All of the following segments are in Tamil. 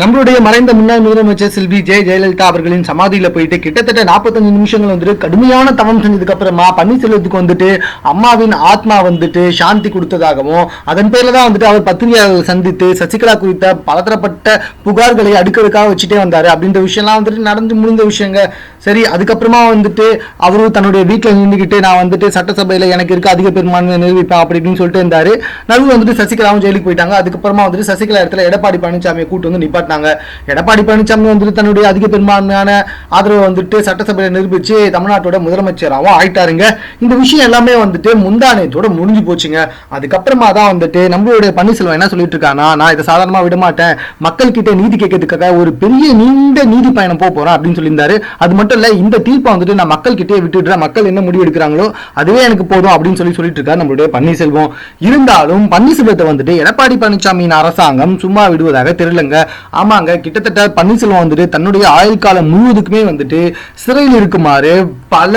நம்மளுடைய மறைந்த முன்னாள் முதலமைச்சர் செல்வி ஜெய ஜெயலலிதா அவர்களின் சமாதியில போயிட்டு கிட்டத்தட்ட 45 நிமிஷங்கள் வந்துட்டு கடுமையான தவம் செஞ்சதுக்கு அப்புறமா பன்னீர்செல்வத்துக்கு வந்துட்டு அம்மாவின் ஆத்மா வந்துட்டு சாந்தி கொடுத்ததாகவும் அதன் பேர்ல தான் வந்துட்டு அவர் பத்திரிகையாளர்கள் சந்தித்து சசிகலா குறித்த பலதரப்பட்ட புகார்களை அடுக்கடுக்காக வச்சுட்டே வந்தாரு. அப்படின்ற விஷயம்லாம் வந்துட்டு நடந்து முடிந்த விஷயங்க. சரி அதுக்கப்புறமா வந்துட்டு அவரும் தன்னுடைய வீட்டில் நின்றுக்கிட்டு நான் வந்துட்டு சட்டசபையில் எனக்கு இருக்க அதிக பெரும்பான்மையை நிரூபிப்பேன் அப்படி இப்படின்னு சொல்லிட்டு இருந்தார். நடுவில் வந்துட்டு சசிகலாவும் ஜெயிலுக்கு போயிட்டாங்க. அதுக்கப்புறமா வந்துட்டு சசிகலா இடத்துல எடப்பாடி பழனிசாமியை கூட்டு வந்து நிப்பாட்டினாங்க. எடப்பாடி பழனிசாமி வந்துட்டு தன்னுடைய அதிக பெரும்பான்மையான ஆதரவை வந்துட்டு சட்டசபையில் நிரூபித்து தமிழ்நாட்டோட முதலமைச்சராகவும் ஆயிட்டாருங்க. இந்த விஷயம் எல்லாமே வந்துட்டு முந்தானயத்தோட முடிஞ்சு போச்சுங்க. அதுக்கப்புறமா தான் வந்துட்டு நம்மளுடைய பன்னீர்செல்வம் என்ன சொல்லிட்டு இருக்கானா நான் இதை சாதாரணமாக விட மாட்டேன். மக்கள் நீதி கேட்கறதுக்காக ஒரு பெரிய நீண்ட நீதி பயணம் போக போகிறேன் அப்படின்னு சொல்லியிருந்தாரு. அது மட்டும் மட்டும் இல்லை இந்த தீர்ப்பை வந்துட்டு நான் மக்கள் கிட்டே விட்டுடுறேன் மக்கள் என்ன முடிவு எடுக்கிறாங்களோ அதுவே எனக்கு போதும் அப்படின்னு சொல்லி சொல்லிட்டு இருக்காரு நம்மளுடைய பன்னீர்செல்வம். இருந்தாலும் பன்னீர்செல்வத்தை வந்துட்டு எடப்பாடி பழனிசாமியின் அரசாங்கம் சும்மா விடுவதாக தெரியலங்க. ஆமாங்க கிட்டத்தட்ட பன்னீர்செல்வம் வந்துட்டு தன்னுடைய ஆயுள் காலம் முழுவதுக்குமே வந்துட்டு சிறையில் இருக்குமாறு பல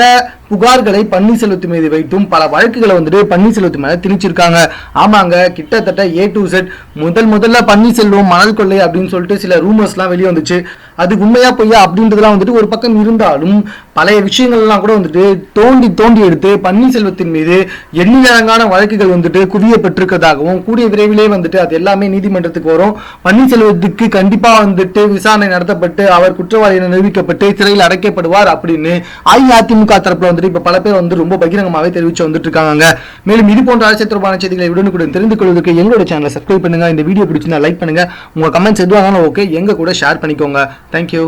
புகார்களை பன்னீர்செல்வத்து மீது வைத்தும் பல வழக்குகளை வந்துட்டு பன்னீர்செல்வத்து மேல திணிச்சிருக்காங்க. ஆமாங்க கிட்டத்தட்ட ஏ டு செட் முதல் முதல்ல பன்னீர்செல்வம் மணல் கொள்ளை அப்படின்னு சொல்லிட்டு சில ரூமர்ஸ்லாம் வெளியே வந்துச்சு அது உண்மையா பொய்யா அப்படின்றதுலாம் வந்துட்டு ஒரு பக்கம் இருந்த இருந்தாலும் பழைய விஷயங்கள்லாம் கூட வந்துட்டு தோண்டி தோண்டி எடுத்து பன்னீர்செல்வத்தின் மீது எண்ணிலடங்கான வழக்குகள் வந்துட்டு குவியப்பட்டிருக்கதாகவும் கூடிய விரைவிலே வந்துட்டு அது எல்லாமே நீதிமன்றத்துக்கு வரும். பன்னீர்செல்வத்துக்கு கண்டிப்பாக வந்துட்டு விசாரணை நடத்தப்பட்டு அவர் குற்றவாளி என நிரூபிக்கப்பட்டு சிறையில் அடைக்கப்படுவார் அப்படின்னு அஇஅதிமுக தரப்புல வந்துட்டு இப்போ பல பேர் வந்து ரொம்ப பகிரங்கமாகவே தெரிவித்து வந்துட்டு இருக்காங்க மேலும் இது போன்ற அரசியல் தொடர்பான செய்திகளை உடனுக்குடன் தெரிந்து கொள்வதற்கு எங்களோட சேனலை சப்ஸ்கிரைப் பண்ணுங்க. இந்த வீடியோ பிடிச்சிருந்தா லைக் பண்ணுங்க. உங்க கமெண்ட்ஸ் எதுவாக ஓகே எங்க கூட ஷேர் பண்ணிக்கோங்க. தேங்க்யூ